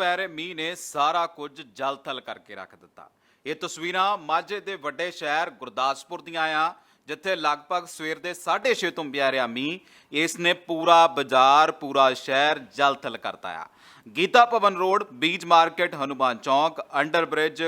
ਪੈ ਰਹੇ ਮੀਂਹ ਨੇ ਸਾਰਾ ਕੁਝ ਜਲਥਲ ਕਰਕੇ ਰੱਖ ਦਿੱਤਾ। ਇਹ ਤਸਵੀਰਾਂ ਮਾਝੇ ਦੇ ਵੱਡੇ ਸ਼ਹਿਰ ਗੁਰਦਾਸਪੁਰ ਦੀਆਂ ਆ, ਜਿੱਥੇ ਲਗਭਗ ਸਵੇਰ ਦੇ 6:30 ਤੋਂ ਪਿਆ ਰਿਹਾ ਮੀਂਹ, ਇਸ ਨੇ ਪੂਰਾ ਬਾਜ਼ਾਰ, ਪੂਰਾ ਸ਼ਹਿਰ ਜਲਥਲ ਕਰਤਾ ਆ। Gita Bhawan road, Beej market, Hanuman chowk, under bridge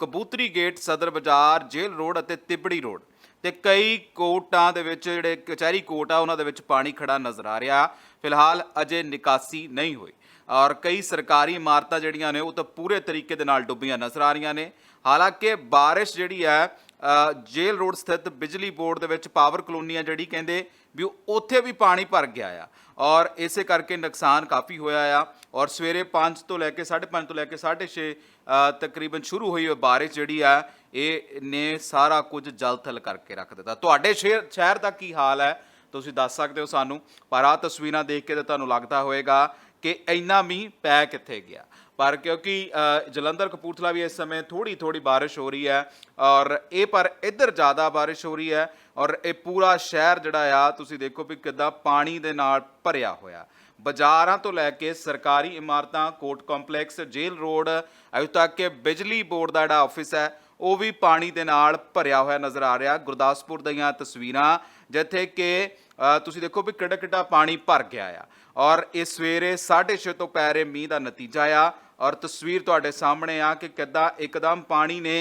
Kabutari gate, Sadar Bazaar jail road ਅਤੇ ਤਿਬੜੀ ਰੋਡ। ਤੇ ਕਈ ਕੋਟਾਂ ਦੇ ਵਿੱਚ ਜਿਹੜੇ ਕਚਹਿਰੀ ਕੋਟ ਆ, ਉਹਨਾਂ ਦੇ ਵਿੱਚ ਪਾਣੀ ਖੜਾ ਨਜ਼ਰ ਆ ਰਿਹਾ। ਫਿਲਹਾਲ ਅਜੇ ਨਿਕਾਸੀ ਨਹੀਂ ਹੋਈ। ਔਰ ਕਈ ਸਰਕਾਰੀ ਇਮਾਰਤਾਂ ਜਿਹੜੀਆਂ ਨੇ ਉਹ ਤਾਂ ਪੂਰੇ ਤਰੀਕੇ ਦੇ ਨਾਲ ਡੁੱਬੀਆਂ ਨਜ਼ਰ ਆ ਰਹੀਆਂ ਨੇ। ਹਾਲਾਂਕਿ ਬਾਰਿਸ਼ ਜਿਹੜੀ ਹੈ ਅ, ਜੇਲ੍ਹ ਰੋਡ ਸਥਿਤ ਬਿਜਲੀ ਬੋਰਡ ਦੇ ਵਿੱਚ ਪਾਵਰ ਕਲੋਨੀ ਆ ਜਿਹੜੀ ਕਹਿੰਦੇ ਵੀ ਉੱਥੇ ਵੀ ਪਾਣੀ ਭਰ ਗਿਆ ਆ। ਔਰ ਇਸੇ ਕਰਕੇ ਨੁਕਸਾਨ ਕਾਫੀ ਹੋਇਆ ਆ। ਔਰ ਸਵੇਰੇ 5 ਤੋਂ ਲੈ ਕੇ 5:30 ਤੋਂ ਲੈ ਕੇ 6:30 ਤਕਰੀਬਨ ਸ਼ੁਰੂ ਹੋਈ ਉਹ ਬਾਰਿਸ਼ ਜਿਹੜੀ ਆ ਇਹ ਨੇ ਸਾਰਾ ਕੁਝ ਜਲਥਲ ਕਰਕੇ ਰੱਖ ਦਿੱਤਾ। ਤੁਹਾਡੇ ਸ਼ਹਿਰ ਸ਼ਹਿਰ ਦਾ ਕੀ ਹਾਲ ਹੈ? ਤੁਸੀਂ ਦੱਸ ਸਕਦੇ ਹੋ ਸਾਨੂੰ। ਪਰ ਆ ਤਸਵੀਰਾਂ ਦੇਖ ਕੇ ਤਾਂ ਤੁਹਾਨੂੰ ਲੱਗਦਾ ਹੋਵੇਗਾ ਕਿ ਇੰਨਾ ਮੀਂਹ ਪੈ ਕਿੱਥੇ ਗਿਆ? ਪਰ ਕਿਉਂਕਿ ਜਲੰਧਰ ਕਪੂਰਥਲਾ ਵੀ ਇਸ ਸਮੇਂ ਥੋੜੀ ਥੋੜੀ ਬਾਰਿਸ਼ ਹੋ ਰਹੀ ਹੈ ਔਰ ਇਹ ਪਰ ਇੱਧਰ ਜ਼ਿਆਦਾ ਬਾਰਿਸ਼ ਹੋ ਰਹੀ ਹੈ ਔਰ ਇਹ ਪੂਰਾ ਸ਼ਹਿਰ ਜਿਹੜਾ ਆ, ਤੁਸੀਂ ਦੇਖੋ ਵੀ ਕਿੱਦਾਂ ਪਾਣੀ ਦੇ ਨਾਲ ਭਰਿਆ ਹੋਇਆ। ਬਾਜ਼ਾਰਾਂ ਤੋਂ ਲੈ ਕੇ ਸਰਕਾਰੀ ਇਮਾਰਤਾਂ, ਕੋਰਟ ਕੰਪਲੈਕਸ, ਜੇਲ੍ਹ ਰੋਡ, ਅਜੇ ਤੱਕ ਕਿ ਬਿਜਲੀ ਬੋਰਡ ਦਾ ਜਿਹੜਾ ਆਫਿਸ ਹੈ ਉਹ ਵੀ ਪਾਣੀ ਦੇ ਨਾਲ ਭਰਿਆ ਹੋਇਆ ਨਜ਼ਰ ਆ ਰਿਹਾ। ਗੁਰਦਾਸਪੁਰ ਦੀਆਂ ਤਸਵੀਰਾਂ, ਜਿੱਥੇ ਕਿ ਤੁਸੀਂ ਦੇਖੋ ਵੀ ਕਿੱਡਾ ਕਿੱਡਾ ਪਾਣੀ ਭਰ ਗਿਆ ਆ। ਔਰ ਇਹ ਸਵੇਰੇ 6:30 ਤੋਂ ਪੈ ਰਹੇ ਮੀਂਹ ਦਾ ਨਤੀਜਾ ਆ। ਔਰ ਤਸਵੀਰ ਤੁਹਾਡੇ ਸਾਹਮਣੇ ਆ ਕਿ ਕਿੱਦਾਂ ਇੱਕਦਮ ਪਾਣੀ ਨੇ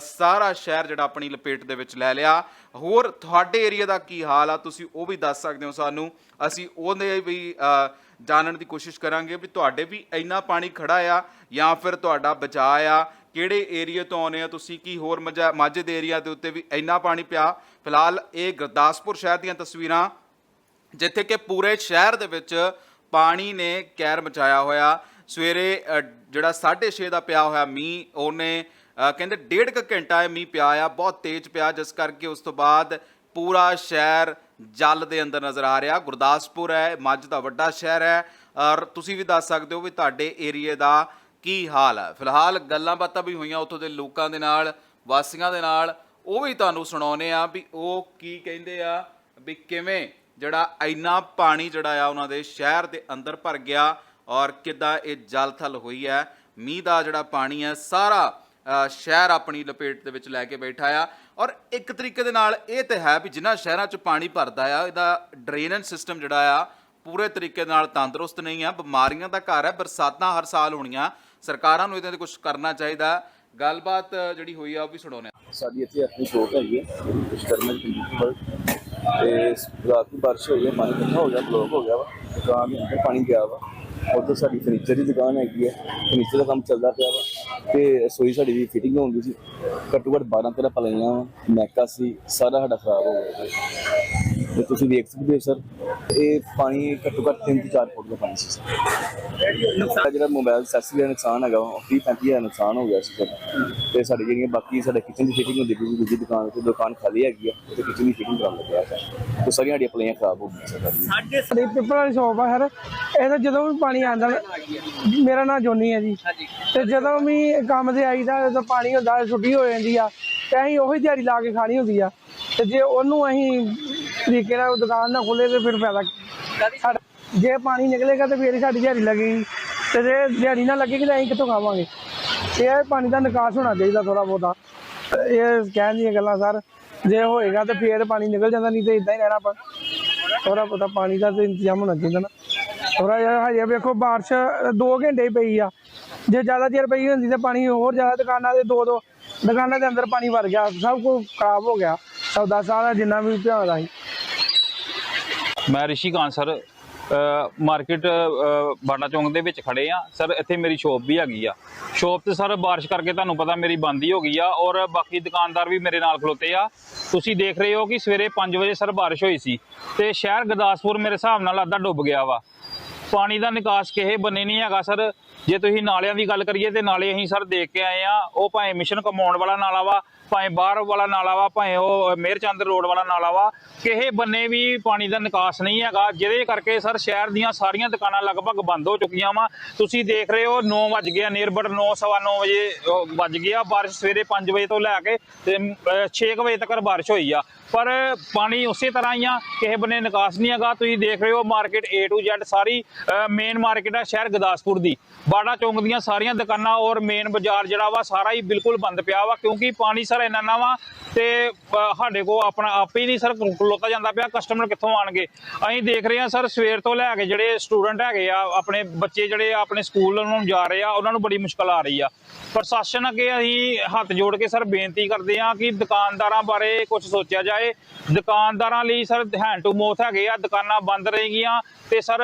ਸਾਰਾ ਸ਼ਹਿਰ ਜਿਹੜਾ ਆਪਣੀ ਲਪੇਟ ਦੇ ਵਿੱਚ ਲੈ ਲਿਆ। ਹੋਰ ਤੁਹਾਡੇ ਏਰੀਆ ਦਾ ਕੀ ਹਾਲ ਆ? ਤੁਸੀਂ ਉਹ ਵੀ ਦੱਸ ਸਕਦੇ ਹੋ ਸਾਨੂੰ। ਅਸੀਂ ਉਹਦੇ ਵੀ ਜਾਣਨ ਦੀ ਕੋਸ਼ਿਸ਼ ਕਰਾਂਗੇ ਵੀ ਤੁਹਾਡੇ ਵੀ ਇੰਨਾ ਪਾਣੀ ਖੜਾ ਆ ਜਾਂ ਫਿਰ ਤੁਹਾਡਾ ਬਚਾਅ ਆ। ਕਿਹੜੇ ਏਰੀਆ ਤੋਂ ਆਉਨੇ ਆ ਤੁਸੀਂ? ਕੀ ਹੋਰ ਮਜਾ- ਮਾਝੇ ਦੇ ਏਰੀਆ ਦੇ ਉੱਤੇ ਵੀ ਇੰਨਾ ਪਾਣੀ ਪਿਆ? ਫਿਲਹਾਲ ਇਹ ਗੁਰਦਾਸਪੁਰ ਸ਼ਹਿਰ ਦੀਆਂ ਤਸਵੀਰਾਂ ਜਿੱਥੇ ਕਿ ਪੂਰੇ ਸ਼ਹਿਰ ਦੇ ਵਿੱਚ ਪਾਣੀ ਨੇ ਕਹਿਰ ਮਚਾਇਆ ਹੋਇਆ। ਸਵੇਰੇ ਅ, ਜਿਹੜਾ 6:30 ਦਾ ਪਿਆ ਹੋਇਆ ਮੀਂਹ ਉਹਨੇ ਕਹਿੰਦੇ ਡੇਢ ਕੁ ਘੰਟਾ ਇਹ ਮੀਂਹ ਪਿਆ ਆ ਬਹੁਤ ਤੇਜ਼ ਪਿਆ ਜਿਸ ਕਰਕੇ ਉਸ ਤੋਂ ਬਾਅਦ ਪੂਰਾ ਸ਼ਹਿਰ ਜਲ ਦੇ ਅੰਦਰ ਨਜ਼ਰ ਆ ਰਿਹਾ। ਗੁਰਦਾਸਪੁਰ ਹੈ, ਮੱਝ ਦਾ ਵੱਡਾ ਸ਼ਹਿਰ ਹੈ। ਔਰ ਤੁਸੀਂ ਵੀ ਦੱਸ ਸਕਦੇ ਹੋ ਵੀ ਤੁਹਾਡੇ ਏਰੀਏ ਦਾ ਕੀ ਹਾਲ ਹੈ। ਫਿਲਹਾਲ ਗੱਲਾਂ ਬਾਤਾਂ ਵੀ ਹੋਈਆਂ ਉੱਥੋਂ ਦੇ ਲੋਕਾਂ ਦੇ ਨਾਲ, ਵਾਸੀਆਂ ਦੇ ਨਾਲ। ਉਹ ਵੀ ਤੁਹਾਨੂੰ ਸੁਣਾਉਨੇ ਆ ਵੀ ਉਹ ਕੀ ਕਹਿੰਦੇ ਆ ਵੀ ਕਿਵੇਂ ਜਿਹੜਾ ਇੰਨਾ ਪਾਣੀ ਜਿਹੜਾ ਆ ਉਹਨਾਂ ਦੇ ਸ਼ਹਿਰ ਦੇ ਅੰਦਰ ਭਰ ਗਿਆ ਔਰ ਕਿੱਦਾਂ ਇਹ ਜਲਥਲ ਹੋਈ ਹੈ। ਮੀਂਹ ਦਾ ਜਿਹੜਾ ਪਾਣੀ ਹੈ, ਸਾਰਾ ਸ਼ਹਿਰ ਆਪਣੀ ਲਪੇਟ ਦੇ ਵਿੱਚ ਲੈ ਕੇ ਬੈਠਾ ਆ। ਔਰ ਇੱਕ ਤਰੀਕੇ ਦੇ ਨਾਲ ਇਹ ਤੇ ਹੈ ਵੀ ਜਿਨ੍ਹਾਂ ਸ਼ਹਿਰਾਂ 'ਚ ਪਾਣੀ ਭਰਦਾ ਆ, ਇਹਦਾ ਡਰੇਨੇਜ ਸਿਸਟਮ ਜਿਹੜਾ ਆ, ਪੂਰੇ ਤਰੀਕੇ ਨਾਲ ਤੰਦਰੁਸਤ ਨਹੀਂ ਆ, ਬਿਮਾਰੀਆਂ ਦਾ ਘਰ ਹੈ ਬਰਸਾਤਾਂ ਹਰ ਸਾਲ ਹੋਣੀਆਂ। ਸਰਕਾਰਾਂ ਨੂੰ ਇਹਦੇ ਤੇ ਕੁਝ ਕਰਨਾ ਚਾਹੀਦਾ। ਗੱਲਬਾਤ ਜਿਹੜੀ ਹੋਈ ਆ, ਉਹ ਵੀ ਸੁਣਾਉਣੇ ਸਾਡੀ ਇੱਥੇ ਆਪਣੀ ਸ਼ੋਪ ਹੈਗੀ ਹੈ ਵਿਸ਼ਕਰਮਾ ਕੰਪਿਊਟਰ ਤੇ ਰਾਤ ਨੂੰ ਬਾਰਿਸ਼ ਹੋਈ ਹੈ ਪਾਣੀ ਇਕੱਠਾ ਹੋ ਗਿਆ ਬਲੌਕ ਹੋ ਗਿਆ ਵਾ। ਦੁਕਾਨ ਦੇ ਅੰਦਰ ਪਾਣੀ ਗਿਆ ਵਾ। ਉੱਧਰ ਸਾਡੀ ਫਰਨੀਚਰ ਦੀ ਦੁਕਾਨ ਹੈਗੀ ਹੈ ਫਰਨੀਚਰ ਦਾ ਕੰਮ ਚੱਲਦਾ ਪਿਆ ਵਾ। ਤੇ ਰਸੋਈ ਸਾਡੀ ਦੀ ਫਿਟਿੰਗ ਹੋਣ ਹੁੰਦੀ ਸੀ ਘੱਟੋ ਘੱਟ 12 13 ਪਲਾਈਆਂ ਵਾ, ਮੈਕਾ ਸੀ, ਸਾਰਾ ਸਾਡਾ ਖਰਾਬ ਹੋ ਗਿਆ ਜੀ। ਤੇ ਤੁਸੀਂ ਦੇਖ ਸਕਦੇ ਹੋ, ਸਰ ਇਹ ਪਾਣੀ ਘੱਟੋ ਘੱਟ 3 ਤੋਂ 4 ਫੁੱਟ ਦਾ ਪਾਣੀ ਸੀ ਸਰ। ਜਿਹੜਾ ਮੋਬਾਈਲ ਸੈਸਰੀ ਦਾ ਨੁਕਸਾਨ ਹੈਗਾ ਉਹ 30 35 ਹਜ਼ਾਰ ਨੁਕਸਾਨ ਹੋ ਗਿਆ ਸੀ ਸਰ। ਤੇ ਸਾਡੀ ਜਿਹੜੀਆਂ ਬਾਕੀ ਸਾਡੇ ਕਿਚਨ ਦੀ ਫਿਟਿੰਗ ਹੁੰਦੀ ਪਈ ਦੂਜੀ ਦੁਕਾਨ ਤੇ ਦੁਕਾਨ ਖਾਲੀ ਹੈਗੀ ਆ ਤੇ ਕਿਚਨ ਦੀ ਫਿਟਿੰਗ ਕਰਾਉਣ ਲੱਗਿਆ ਸਰ। ਤੇ ਸਾਰੀਆਂ ਸਾਡੀਆਂ ਪਲਾਈਆਂ ਖਰਾਬ ਹੋ ਗਈਆਂ ਸਰ। ਸਾਡੀ ਪਿੱਪਲ ਵਾਲੀ ਸ਼ੋਪ ਆ ਸਰ। ਇਹਦਾ ਜਦੋਂ ਵੀ ਪਾਣੀ ਆਉਂਦਾ ਨਾ- ਮੇਰਾ ਨਾਮ ਜੋਨੀ ਹੈ ਜੀ। ਤੇ ਜਦੋਂ ਵੀ ਕੰਮ ਤੇ ਆਈਦਾ ਜਦੋਂ ਪਾਣੀ ਹੁੰਦਾ ਛੁੱਟੀ ਹੋ ਜਾਂਦੀ ਆ ਤੇ ਅਸੀਂ ਉਹੀ ਦਿਹਾੜੀ ਲਾ ਕੇ ਖਾਣੀ ਹੁੰਦੀ ਆ। ਤੇ ਜੇ ਉਹਨੂੰ ਅਸੀਂ ਤਰੀਕੇ ਨਾਲ ਦੁਕਾਨ ਨਾ ਖੋਲੇ ਤੇ ਫਿਰ ਫਾਇਦਾ ਸਾਡਾ ਜੇ ਪਾਣੀ ਨਿਕਲੇਗਾ ਤੇ ਫਿਰ ਹੀ ਸਾਡੀ ਦਿਹਾੜੀ ਲੱਗੇਗੀ। ਤੇ ਜੇ ਦਿਹਾੜੀ ਨਾ ਲੱਗੇਗੀ ਤਾਂ ਅਸੀਂ ਕਿੱਥੋਂ ਖਾਵਾਂਗੇ? ਇਹ ਪਾਣੀ ਦਾ ਨਿਕਾਸ ਹੋਣਾ ਚਾਹੀਦਾ ਥੋੜਾ ਬਹੁਤਾ। ਇਹ ਕਹਿਣ ਦੀਆਂ ਗੱਲਾਂ ਸਰ। ਜੇ ਹੋਏਗਾ ਤੇ ਫਿਰ ਪਾਣੀ ਨਿਕਲ ਜਾਂਦਾ ਨਹੀਂ ਤੇ ਇਦਾਂ ਹੀ ਰਹਿਣਾ ਆਪਾਂ। ਥੋੜਾ ਬਹੁਤਾ ਪਾਣੀ ਦਾ ਤੇ ਇੰਤਜ਼ਾਮ ਹੋਣਾ ਚਾਹੀਦਾ ਨਾ। ਥੋੜਾ ਜਿਹਾ ਹਜੇ ਵੇਖੋ ਬਾਰਿਸ਼ 2 ਘੰਟੇ ਹੀ ਪਈ ਆ। ਜੇ ਜ਼ਿਆਦਾ ਦੇਰ ਪਈ ਹੁੰਦੀ ਤਾਂ ਪਾਣੀ ਹੋਰ ਜ਼ਿਆਦਾ ਦੁਕਾਨਾਂ ਦੇ ਦੋ ਦੋ ਦੁਕਾਨਾਂ ਦੇ ਅੰਦਰ ਪਾਣੀ ਭਰ ਗਿਆ। ਸਭ ਕੁਝ ਖਰਾਬ ਹੋ ਗਿਆ। ਸੌਦਾ ਸਾਰਾ ਜਿੰਨਾ ਵੀ ਭਿਆਉਂਦਾ ਸੀ ਮੈਂ ਰਿਸ਼ੀਕਾਂਤ ਸਰ ਮਾਰਕੀਟ ਬਾਟਾ ਚੌਂਕ ਦੇ ਵਿੱਚ ਖੜੇ ਆ। ਸਰ, ਇੱਥੇ ਮੇਰੀ ਸ਼ੋਪ ਵੀ ਹੈਗੀ ਆ। ਸ਼ੋਪ ਤੇ ਸਰ, ਬਾਰਿਸ਼ ਕਰਕੇ ਤੁਹਾਨੂੰ ਪਤਾ ਮੇਰੀ ਬੰਦ ਹੀ ਹੋ ਗਈ ਆ ਔਰ ਬਾਕੀ ਦੁਕਾਨਦਾਰ ਵੀ ਮੇਰੇ ਨਾਲ ਖਲੋਤੇ ਆ। ਤੁਸੀਂ ਦੇਖ ਰਹੇ ਹੋ ਕਿ ਸਵੇਰੇ 5 ਵਜੇ ਸਰ ਬਾਰਿਸ਼ ਹੋਈ ਸੀ ਤੇ ਸ਼ਹਿਰ ਗੁਰਦਾਸਪੁਰ ਮੇਰੇ ਹਿਸਾਬ ਨਾਲ ਅੱਧਾ ਡੁੱਬ ਗਿਆ ਵਾ। ਪਾਣੀ ਦਾ ਨਿਕਾਸ ਕਿਸੇ ਬੰਨੇ ਨਹੀਂ ਹੈਗਾ ਸਰ। ਜੇ ਤੁਸੀਂ ਨਾਲਿਆਂ ਦੀ ਗੱਲ ਕਰੀਏ ਤੇ ਨਾਲੇ ਅਸੀਂ ਸਰ ਦੇਖ ਕੇ ਆਏ ਆ, ਉਹ ਭਾਵੇਂ ਮਿਸ਼ਨ ਕਮਾਉਣ ਵਾਲਾ ਨਾਲਾ ਵਾ, ਭਾਵੇਂ ਬਾਹਰ ਵਾਲਾ ਨਾਲਾ ਵਾ, ਭਾਵੇਂ ਉਹ ਮੇਰਚੰਦ ਰੋਡ ਵਾਲਾ ਨਾਲਾ ਵਾ, ਕਿਸੇ ਬੰਨੇ ਵੀ ਪਾਣੀ ਦਾ ਨਿਕਾਸ ਨਹੀਂ ਹੈਗਾ, ਜਿਹਦੇ ਕਰਕੇ ਸਰ ਸ਼ਹਿਰ ਦੀਆਂ ਸਾਰੀਆਂ ਦੁਕਾਨਾਂ ਲਗਭਗ ਬੰਦ ਹੋ ਚੁੱਕੀਆਂ ਵਾ। ਤੁਸੀਂ ਦੇਖ ਰਹੇ ਹੋ 9 ਵਜ ਗਿਆ ਨੀਅਰਬਟ 9 ਸਵਾ 9 ਵਜੇ ਵੱਜ ਗਿਆ ਬਾਰਿਸ਼ ਸਵੇਰੇ 5 ਵਜੇ ਤੋਂ ਲੈ ਕੇ ਤੇ 6 ਵਜੇ ਤੱਕ ਬਾਰਿਸ਼ ਹੋਈ ਆ। ਪਰ ਪਾਣੀ ਉਸੇ ਤਰ੍ਹਾਂ ਹੀ ਆ, ਕਿਸੇ ਬੰਨੇ ਨਿਕਾਸ ਨਹੀਂ ਹੈਗਾ। ਤੁਸੀਂ ਦੇਖ ਰਹੇ ਹੋ ਮਾਰਕੀਟ A to Z ਸਾਰੀ ਮੇਨ ਮਾਰਕੀਟ ਆ ਸ਼ਹਿਰ ਗੁਰਦਾਸਪੁਰ ਦੀ। ਬਾੜਾ ਚੌਂਕ ਦੀਆਂ ਸਾਰੀਆਂ ਦੁਕਾਨਾਂ ਔਰ ਮੇਨ ਬਾਜ਼ਾਰ ਜਿਹੜਾ ਵਾ ਸਾਰਾ ਹੀ ਬਿਲਕੁਲ ਬੰਦ ਪਿਆ ਵਾ, ਕਿਉਂਕਿ ਪਾਣੀ ਸਰ ਇੰਨਾ ਨਾ ਵਾ ਤੇ ਸਾਡੇ ਕੋ ਆਪਣਾ ਆਪੇ ਹੀ ਨਹੀਂ ਸਰ ਖਲੋਤਾ ਜਾਂਦਾ ਪਿਆ ਕਸਟਮਰ ਕਿੱਥੋਂ ਆਣਗੇ? ਅਸੀਂ ਦੇਖ ਰਹੇ ਹਾਂ ਸਰ ਸਵੇਰ ਤੋਂ ਲੈ ਕੇ ਜਿਹੜੇ ਸਟੂਡੈਂਟ ਹੈਗੇ ਆ, ਆਪਣੇ ਬੱਚੇ ਜਿਹੜੇ ਆਪਣੇ ਸਕੂਲ ਨੂੰ ਜਾ ਰਹੇ ਆ, ਉਹਨਾਂ ਨੂੰ ਬੜੀ ਮੁਸ਼ਕਲ ਆ ਰਹੀ ਆ। ਪ੍ਰਸ਼ਾਸਨ ਅੱਗੇ ਅਸੀਂ ਹੱਥ ਜੋੜ ਕੇ ਸਰ ਬੇਨਤੀ ਕਰਦੇ ਆ ਕਿ ਦੁਕਾਨਦਾਰਾਂ ਬਾਰੇ ਕੁਝ ਸੋਚਿਆ ਜਾਏ। ਦੁਕਾਨਦਾਰਾਂ ਲਈ ਸਰ ਹੈਂਡ ਟੂ ਮੋਥ ਹੈਗੇ ਆ, ਦੁਕਾਨਾਂ ਬੰਦ ਰਹੇਗੀਆਂ ਤੇ ਸਰ